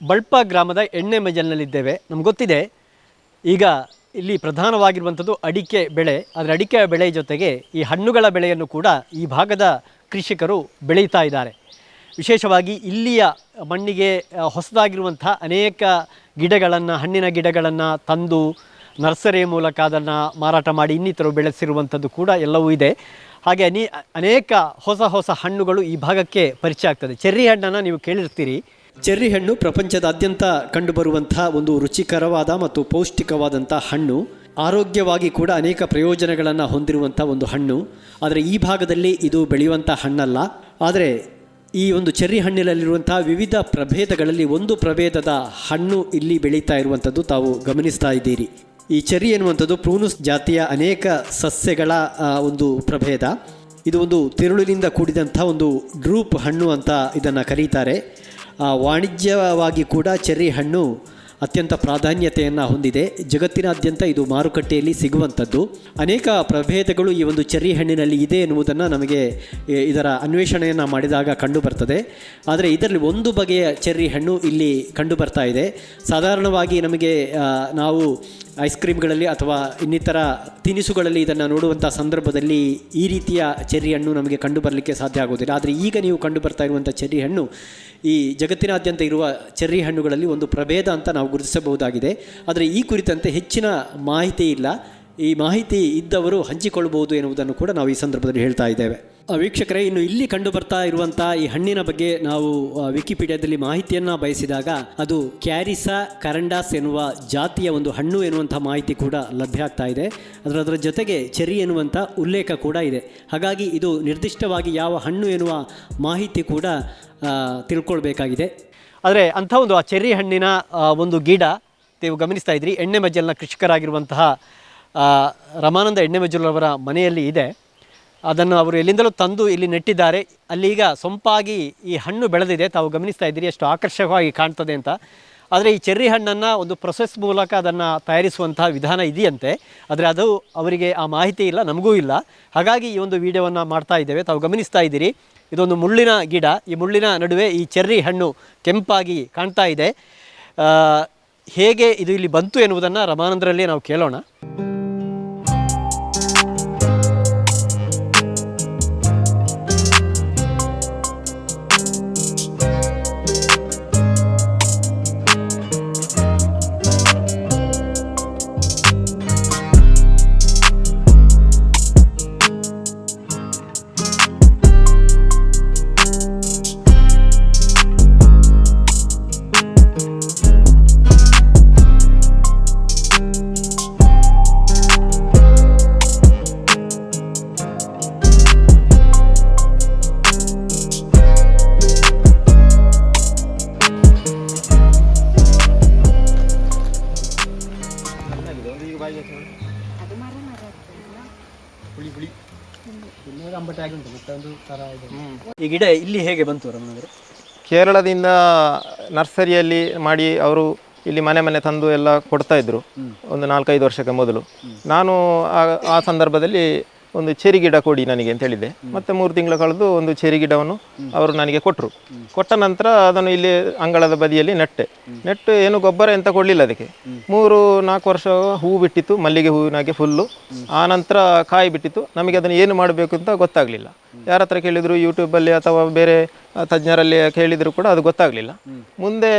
ಬಳ್ಪ ಗ್ರಾಮದ ಎಣ್ಣೆ ಮಜಲ್ನಲ್ಲಿದ್ದೇವೆ. ನಮ್ಗೆ ಗೊತ್ತಿದೆ, ಈಗ ಇಲ್ಲಿ ಪ್ರಧಾನವಾಗಿರುವಂಥದ್ದು ಅಡಿಕೆ ಬೆಳೆ. ಆದರೆ ಅಡಿಕೆ ಬೆಳೆ ಜೊತೆಗೆ ಈ ಹಣ್ಣುಗಳ ಬೆಳೆಯನ್ನು ಕೂಡ ಈ ಭಾಗದ ಕೃಷಿಕರು ಬೆಳೀತಾ ಇದ್ದಾರೆ. ವಿಶೇಷವಾಗಿ ಇಲ್ಲಿಯ ಮಣ್ಣಿಗೆ ಹೊಸದಾಗಿರುವಂಥ ಅನೇಕ ಗಿಡಗಳನ್ನು, ಹಣ್ಣಿನ ಗಿಡಗಳನ್ನು ತಂದು ನರ್ಸರಿ ಮೂಲಕ ಅದನ್ನು ಮಾರಾಟ ಮಾಡಿ ಇನ್ನಿತರು ಬೆಳೆಸಿರುವಂಥದ್ದು ಕೂಡ ಎಲ್ಲವೂ ಇದೆ. ಹಾಗೆ ಅನೇ, ಅನೇಕ ಹೊಸ ಹೊಸ ಹಣ್ಣುಗಳು ಈ ಭಾಗಕ್ಕೆ ಪರಿಚಯ ಆಗ್ತದೆ. ಚೆರ್ರಿ ಹಣ್ಣನ್ನು ನೀವು ಕೇಳಿರ್ತೀರಿ. ಚೆರ್ರಿ ಹಣ್ಣು ಪ್ರಪಂಚದಾದ್ಯಂತ ಕಂಡುಬರುವಂತಹ ಒಂದು ರುಚಿಕರವಾದ ಮತ್ತು ಪೌಷ್ಟಿಕವಾದಂಥ ಹಣ್ಣು. ಆರೋಗ್ಯವಾಗಿ ಕೂಡ ಅನೇಕ ಪ್ರಯೋಜನಗಳನ್ನು ಹೊಂದಿರುವಂಥ ಒಂದು ಹಣ್ಣು. ಆದರೆ ಈ ಭಾಗದಲ್ಲಿ ಇದು ಬೆಳೆಯುವಂಥ ಹಣ್ಣಲ್ಲ. ಆದರೆ ಈ ಒಂದು ಚೆರ್ರಿ ಹಣ್ಣಿನಲ್ಲಿರುವಂಥ ವಿವಿಧ ಪ್ರಭೇದಗಳಲ್ಲಿ ಒಂದು ಪ್ರಭೇದದ ಹಣ್ಣು ಇಲ್ಲಿ ಬೆಳೀತಾ ಇರುವಂಥದ್ದು ತಾವು ಗಮನಿಸ್ತಾ ಇದ್ದೀರಿ. ಈ ಚೆರ್ರಿ ಎನ್ನುವಂಥದ್ದು ಪ್ರೂನುಸ್ ಜಾತಿಯ ಅನೇಕ ಸಸ್ಯಗಳ ಒಂದು ಪ್ರಭೇದ. ಇದು ಒಂದು ತಿರುಳಿನಿಂದ ಕೂಡಿದಂಥ ಒಂದು ಡ್ರೂಪ್ ಹಣ್ಣು ಅಂತ ಇದನ್ನು ಕರೀತಾರೆ. ವಾಣಿಜ್ಯವಾಗಿ ಕೂಡ ಚೆರ್ರಿ ಹಣ್ಣು ಅತ್ಯಂತ ಪ್ರಾಧಾನ್ಯತೆಯನ್ನು ಹೊಂದಿದೆ. ಜಗತ್ತಿನಾದ್ಯಂತ ಇದು ಮಾರುಕಟ್ಟೆಯಲ್ಲಿ ಸಿಗುವಂಥದ್ದು. ಅನೇಕ ಪ್ರಭೇದಗಳು ಈ ಒಂದು ಚೆರ್ರಿ ಹಣ್ಣಿನಲ್ಲಿ ಇದೆ ಎನ್ನುವುದನ್ನು ನಮಗೆ ಇದರ ಅನ್ವೇಷಣೆಯನ್ನು ಮಾಡಿದಾಗ ಕಂಡು ಬರ್ತದೆ. ಆದರೆ ಇದರಲ್ಲಿ ಒಂದು ಬಗೆಯ ಚೆರ್ರಿ ಹಣ್ಣು ಇಲ್ಲಿ ಕಂಡು ಬರ್ತಾ ಇದೆ. ಸಾಧಾರಣವಾಗಿ ನಮಗೆ ನಾವು ಐಸ್ ಕ್ರೀಮ್ಗಳಲ್ಲಿ ಅಥವಾ ಇನ್ನಿತರ ತಿನಿಸುಗಳಲ್ಲಿ ಇದನ್ನು ನೋಡುವಂಥ ಸಂದರ್ಭದಲ್ಲಿ ಈ ರೀತಿಯ ಚೆರ್ರಿ ಹಣ್ಣು ನಮಗೆ ಕಂಡು ಬರಲಿಕ್ಕೆ ಸಾಧ್ಯ ಆಗೋದಿಲ್ಲ ಆದರೆ ಈಗ ನೀವು ಕಂಡು ಬರ್ತಾ ಇರುವಂಥ ಚೆರ್ರಿ ಹಣ್ಣು ಈ ಜಗತ್ತಿನಾದ್ಯಂತ ಇರುವ ಚೆರ್ರಿ ಹಣ್ಣುಗಳಲ್ಲಿ ಒಂದು ಪ್ರಭೇದ ಅಂತ ನಾವು ಗುರುತಿಸಬಹುದಾಗಿದೆ. ಆದರೆ ಈ ಕುರಿತಂತೆ ಹೆಚ್ಚಿನ ಮಾಹಿತಿ ಇಲ್ಲ. ಈ ಮಾಹಿತಿ ಇದ್ದವರು ಹಂಚಿಕೊಳ್ಳಬಹುದು ಎನ್ನುವುದನ್ನು ಕೂಡ ನಾವು ಈ ಸಂದರ್ಭದಲ್ಲಿ ಹೇಳ್ತಾ ಇದ್ದೇವೆ. ವೀಕ್ಷಕರೇ, ಇನ್ನು ಇಲ್ಲಿ ಕಂಡು ಬರ್ತಾ ಇರುವಂಥ ಈ ಹಣ್ಣಿನ ಬಗ್ಗೆ ನಾವು ವಿಕಿಪೀಡಿಯಾದಲ್ಲಿ ಮಾಹಿತಿಯನ್ನು ಬಯಸಿದಾಗ ಅದು ಕ್ಯಾರಿಸಾ ಕರಂಡಾಸ್ ಎನ್ನುವ ಜಾತಿಯ ಒಂದು ಹಣ್ಣು ಎನ್ನುವಂಥ ಮಾಹಿತಿ ಕೂಡ ಲಭ್ಯ ಆಗ್ತಾ ಇದೆ. ಅದರ ಅದರ ಜೊತೆಗೆ ಚೆರಿ ಎನ್ನುವಂಥ ಉಲ್ಲೇಖ ಕೂಡ ಇದೆ. ಹಾಗಾಗಿ ಇದು ನಿರ್ದಿಷ್ಟವಾಗಿ ಯಾವ ಹಣ್ಣು ಎನ್ನುವ ಮಾಹಿತಿ ಕೂಡ ತಿಳ್ಕೊಳ್ಬೇಕಾಗಿದೆ. ಆದರೆ ಅಂಥ ಒಂದು ಆ ಚೆರ್ರಿ ಹಣ್ಣಿನ ಒಂದು ಗಿಡ ನೀವು ಗಮನಿಸ್ತಾ ಇದ್ರಿ, ಎಣ್ಣೆ ಮಜ್ಜಲ್ನ ಕೃಷಿಕರಾಗಿರುವಂತಹ ರಮಾನಂದ ಎಣ್ಣೆ ಮಜ್ಜಲವರ ಮನೆಯಲ್ಲಿ ಇದೆ. ಅದನ್ನು ಅವರು ಎಲ್ಲಿಂದಲೂ ತಂದು ಇಲ್ಲಿ ನೆಟ್ಟಿದ್ದಾರೆ. ಅಲ್ಲಿ ಈಗ ಸೊಂಪಾಗಿ ಈ ಹಣ್ಣು ಬೆಳೆದಿದೆ. ತಾವು ಗಮನಿಸ್ತಾ ಇದ್ದೀರಿ, ಎಷ್ಟು ಆಕರ್ಷಕವಾಗಿ ಕಾಣ್ತದೆ ಅಂತ. ಆದರೆ ಈ ಚೆರ್ರಿ ಹಣ್ಣನ್ನು ಒಂದು ಪ್ರೊಸೆಸ್ ಮೂಲಕ ಅದನ್ನು ತಯಾರಿಸುವಂತಹ ವಿಧಾನ ಇದೆಯಂತೆ. ಆದರೆ ಅದು ಅವರಿಗೆ ಆ ಮಾಹಿತಿ ಇಲ್ಲ, ನಮಗೂ ಇಲ್ಲ. ಹಾಗಾಗಿ ಈ ಒಂದು ವಿಡಿಯೋವನ್ನು ಮಾಡ್ತಾ ಇದ್ದೇವೆ. ತಾವು ಗಮನಿಸ್ತಾ ಇದ್ದೀರಿ, ಇದೊಂದು ಮುಳ್ಳಿನ ಗಿಡ. ಈ ಮುಳ್ಳಿನ ನಡುವೆ ಈ ಚೆರ್ರಿ ಹಣ್ಣು ಕೆಂಪಾಗಿ ಕಾಣ್ತಾ ಇದೆ. ಹೇಗೆ ಇದು ಇಲ್ಲಿ ಬಂತು ಎನ್ನುವುದನ್ನು ರಮಾನಂದರಲ್ಲಿ ನಾವು ಕೇಳೋಣ. ಈ ಗಿಡ ಇಲ್ಲಿ ಹೇಗೆ ಬಂತು ರಮಣವರು? ಕೇರಳದಿಂದ ನರ್ಸರಿಯಲ್ಲಿ ಮಾಡಿ ಅವರು ಇಲ್ಲಿ ಮನೆ ಮನೆ ತಂದು ಎಲ್ಲ ಕೊಡ್ತಾ ಇದ್ರು. ಒಂದು ನಾಲ್ಕೈದು ವರ್ಷಕ್ಕೆ ಮೊದಲು. ನಾನು ಆ- ಆ ಸಂದರ್ಭದಲ್ಲಿ ಒಂದು ಚೆರಿ ಗಿಡ ಕೊಡಿ ನನಗೆ ಅಂತ ಹೇಳಿದೆ ಮತ್ತೆ ಮೂರು ತಿಂಗಳು ಕಳೆದು ಒಂದು ಚೆರಿ ಗಿಡವನ್ನು ಅವರು ನನಗೆ ಕೊಟ್ಟರು ಕೊಟ್ಟ ನಂತರ ಅದನ್ನು ಇಲ್ಲಿ ಅಂಗಳದ ಬದಿಯಲ್ಲಿ ನೆಟ್ಟೆ. ನೆಟ್ಟು ಏನು ಗೊಬ್ಬರ ಎಂತ ಕೊಡಲಿಲ್ಲ ಅದಕ್ಕೆ. ಮೂರು ನಾಲ್ಕು ವರ್ಷ ಹೂ ಬಿಟ್ಟಿತ್ತು ಮಲ್ಲಿಗೆ ಹೂವಿನಾಗೆ ಫುಲ್ಲು. ಆ ನಂತರ ಕಾಯಿ ಬಿಟ್ಟಿತ್ತು. ನಮಗೆ ಅದನ್ನು ಏನು ಮಾಡಬೇಕು ಅಂತ ಗೊತ್ತಾಗಲಿಲ್ಲ. ಯಾರ ಹತ್ರ ಕೇಳಿದ್ರು ಯೂಟ್ಯೂಬಲ್ಲಿ ಅಥವಾ ಬೇರೆ ತಜ್ಞರಲ್ಲಿ ಕೇಳಿದರೂ ಕೂಡ ಅದು ಗೊತ್ತಾಗಲಿಲ್ಲ. ಮುಂದೆ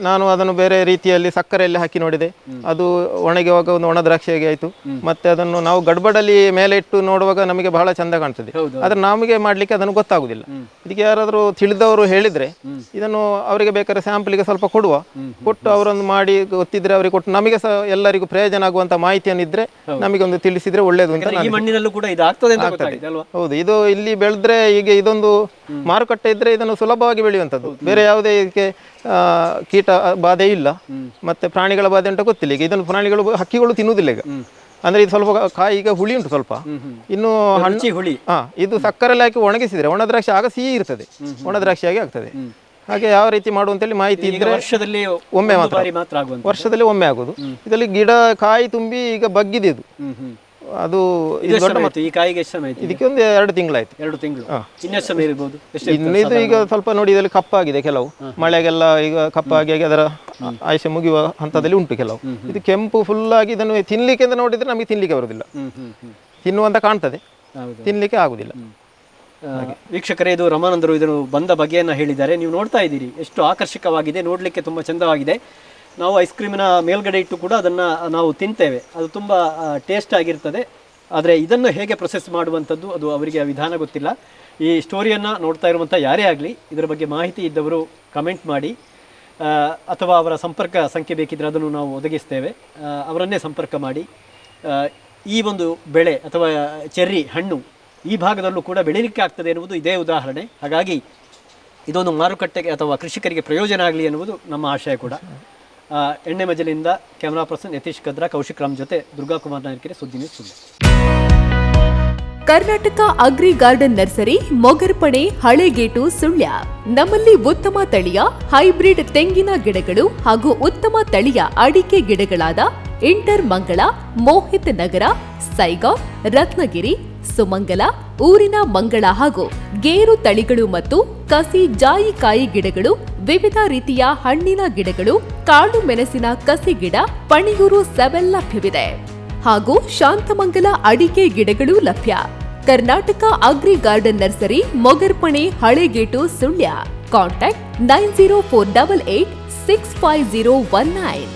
ನಾನು ಅದನ್ನು ಬೇರೆ ರೀತಿಯಲ್ಲಿ ಸಕ್ಕರೆಯಲ್ಲಿ ಹಾಕಿ ನೋಡಿದೆ. ಅದು ಒಣಗುವಾಗ ಒಂದು ಒಣ ದ್ರಾಕ್ಷಿಯಾಗಿ ಆಯಿತು. ಮತ್ತೆ ಅದನ್ನು ನಾವು ಗಡ್ಬಡಲ್ಲಿ ಮೇಲೆ ಇಟ್ಟು ನೋಡುವಾಗ ನಮಗೆ ಬಹಳ ಚಂದ ಕಾಣ್ತದೆ. ಆದ್ರೆ ನಮಗೆ ಮಾಡ್ಲಿಕ್ಕೆ ಅದನ್ನು ಗೊತ್ತಾಗುದಿಲ್ಲ. ಇದಕ್ಕೆ ಯಾರಾದರೂ ತಿಳಿದವರು ಹೇಳಿದ್ರೆ ಇದನ್ನು ಅವರಿಗೆ ಬೇಕಾದ್ರೆ ಸ್ಯಾಂಪಲ್ಗೆ ಸ್ವಲ್ಪ ಕೊಡುವ. ಕೊಟ್ಟು ಅವರೊಂದು ಮಾಡಿ ಗೊತ್ತಿದ್ರೆ ಅವರಿಗೆ ಕೊಟ್ಟು ನಮಗೆ ಸಹ ಎಲ್ಲರಿಗೂ ಪ್ರಯೋಜನ ಆಗುವಂತ ಮಾಹಿತಿಯನ್ನು ಇದ್ರೆ ನಮಗೆ ಒಂದು ತಿಳಿಸಿದ್ರೆ ಒಳ್ಳೇದು ಅಂತ ಹೌದು ಇದು ಇಲ್ಲಿ ಬೆಳೆದ್ರೆ ಈಗ ಇದೊಂದು ಮಾರುಕಟ್ಟೆ ಇದ್ರೆ ಇದನ್ನು ಸುಲಭವಾಗಿ ಬೆಳೆಯುವಂಥದ್ದು. ಬೇರೆ ಯಾವುದೇ ಇದಕ್ಕೆ ಕೀಟ ಬಾಧೆ ಇಲ್ಲ. ಮತ್ತೆ ಪ್ರಾಣಿಗಳ ಬಾಧೆ ಅಂತ ಗೊತ್ತಿಲ್ಲ ಈಗ. ಇದನ್ನು ಪ್ರಾಣಿಗಳು ಹಕ್ಕಿಗಳು ತಿನ್ನುವುದಿಲ್ಲ ಈಗ. ಅಂದ್ರೆ ಇದು ಸ್ವಲ್ಪ ಕಾಯಿ ಈಗ ಹುಳಿ ಉಂಟು ಸ್ವಲ್ಪ. ಇನ್ನು ಹಣ್ಣು ಹುಳಿ. ಹಾ ಇದು ಸಕ್ಕರೆಲ್ಲ ಹಾಕಿ ಒಣಗಿಸಿದ್ರೆ ಒಣ ದ್ರಾಕ್ಷಿ ಆಗ ಸಿಹಿ ಇರ್ತದೆ. ಒಣ ದ್ರಾಕ್ಷಿಯಾಗಿ ಆಗ್ತದೆ. ಹಾಗೆ ಯಾವ ರೀತಿ ಮಾಡುವಂತೇಳಿ ಮಾಹಿತಿ ಇದ್ರೆ ವರ್ಷದಲ್ಲಿ ಒಮ್ಮೆ ಮಾತ್ರ. ವರ್ಷದಲ್ಲಿ ಒಮ್ಮೆ ಆಗೋದು ಇದರಲ್ಲಿ ಗಿಡ ಕಾಯಿ ತುಂಬಿ ಈಗ ಬಗ್ಗಿದೆ ಇದು. ಅದು ಇದು ಇದು ಎಷ್ಟು ಸಮಯ ಆಯ್ತು? ಈ ಕಾಯಿಗೆ ಎಷ್ಟು ಸಮಯ ಆಯ್ತು? ಇದಕ್ಕೆ ಒಂದು ಎರಡು ತಿಂಗಳಾಯ್ತು ಎರಡು ತಿಂಗಳು. ಇನ್ನೆಷ್ಟು ಸಮಯ ಇರ್ಬೋದು? ಎಷ್ಟು ಇನ್ನು ಇದು ಈಗ ಸ್ವಲ್ಪ ನೋಡಿ ಇದರಲ್ಲಿ ಕಪ್ಪಾಗಿದೆ ಕೆಲವು. ಮಳೆಗೆಲ್ಲ ಈಗ ಕಪ್ಪಾಗಿ ಆಗಿ ಅದರ ಆಯುಷ್ಯ ಮುಗಿಯುವ ಹಂತದಲ್ಲಿ ಉಂಟು ಕೆಲವು. ಇದು ಕೆಂಪು ಫುಲ್ ಆಗಿ ಇದನ್ನು ತಿನ್ಲಿಕ್ಕೆ ಅಂತ ನೋಡಿದ್ರೆ ನಮಗೆ ತಿನ್ಲಿಕ್ಕೆ ಹ್ಮ್ ಹ್ಮ್ ಹ್ಮ್. ತಿನ್ನುವಂತ ಕಾಣ್ತದೆ. ಹೌದು. ತಿನ್ಲಿಕ್ಕೆ ಆಗುದಿಲ್ಲ ಆ, ವೀಕ್ಷಕರೇ ಇದು ರಮಾನಂದರು ಇದನ್ನು ಬಂದ ಬಗೆಯನ್ನು ಹೇಳಿದ್ದಾರೆ. ನೀವು ನೋಡ್ತಾ ಇದ್ದೀರಿ. ಎಷ್ಟು ಆಕರ್ಷಕವಾಗಿದೆ ನೋಡಲಿಕ್ಕೆ ತುಂಬ ಚಂದವಾಗಿದೆ. ನಾವು ಐಸ್ ಕ್ರೀಮಿನ ಮೇಲ್ಗಡೆ ಇಟ್ಟು ಕೂಡ ಅದನ್ನು ನಾವು ತಿಂತೇವೆ. ಅದು ತುಂಬ ಟೇಸ್ಟ್ ಆಗಿರ್ತದೆ. ಆದರೆ ಇದನ್ನು ಹೇಗೆ ಪ್ರೊಸೆಸ್ ಮಾಡುವಂಥದ್ದು ಅದು ಅವರಿಗೆ ವಿಧಾನ ಗೊತ್ತಿಲ್ಲ. ಈ ಸ್ಟೋರಿಯನ್ನು ನೋಡ್ತಾ ಇರುವಂಥ ಯಾರೇ ಆಗಲಿ, ಇದರ ಬಗ್ಗೆ ಮಾಹಿತಿ ಇದ್ದವರು ಕಮೆಂಟ್ ಮಾಡಿ ಅಥವಾ ಅವರ ಸಂಪರ್ಕ ಸಂಖ್ಯೆ ಬೇಕಿದ್ದರೆ ಅದನ್ನು ನಾವು ಒದಗಿಸ್ತೇವೆ. ಅವರನ್ನೇ ಸಂಪರ್ಕ ಮಾಡಿ. ಈ ಒಂದು ಬೆಳೆ ಅಥವಾ ಚೆರ್ರಿ, ಹಣ್ಣು ಈ ಭಾಗದಲ್ಲೂ ಕೂಡ ಬೆಳೀಲಿಕ್ಕೆ ಆಗ್ತದೆ ಎನ್ನುವುದು ಇದೇ ಉದಾಹರಣೆ. ಹಾಗಾಗಿ ಇದೊಂದು ಮಾರುಕಟ್ಟೆಗೆ ಅಥವಾ ಕೃಷಿಕರಿಗೆ ಪ್ರಯೋಜನ ಆಗಲಿ ಎನ್ನುವುದು ನಮ್ಮ ಆಶಯ ಕೂಡ. ಎಣ್ಣೆ ಮಜಲಿಂದ ಕ್ಯಾಮರಾ ಪರ್ಸನ್ ಯತೀಶ್ ಕದ್ರಾ ಕೌಶಿಕ್ ರಾಮ್ ಜೊತೆ ದುರ್ಗಾ ಕುಮಾರ್ ನಾಯಕರೆ, ಸುದ್ದಿ Karnataka agri garden nursery Mogarpane Halegate, Sullia. ನಮ್ಮಲ್ಲಿ ಉತ್ತಮ ತಳಿಯ, ಹೈಬ್ರಿಡ್ ತೆಂಗಿನ ಗಿಡಗಳು ಹಾಗೂ ಉತ್ತಮ ತಳಿಯ ಅಡಿಕೆ ಗಿಡಗಳಾದ ಇಂಟರ್ ಮಂಗಳ, ಮೋಹಿತ್ ನಗರ, ಸೈಗಾ, ರತ್ನಗಿರಿ, ಸುಮಂಗಲ, ಊರಿನ ಮಂಗಳ ಹಾಗೂ ಗೇರು ತಳಿಗಳು ಮತ್ತು ಕಸಿ ಜಾಯಿಕಾಯಿ ಗಿಡಗಳು ವಿವಿಧ ರೀತಿಯ ಹಣ್ಣಿನ ಗಿಡಗಳು, ಕಾಳು ಮೆಣಸಿನ ಕಸಿ ಗಿಡ, ಪಣಿಯೂರು ಸೆವೆನ್ ಲಭ್ಯವಿದೆ ಹಾಗೂ ಶಾಂತಮಂಗಲ ಅಡಿಕೆ ಗಿಡಗಳು ಲಭ್ಯ. Karnataka agri garden nursery, Mogarpane Halegate Sullia. Contact nine zero four double eight six five zero one nine.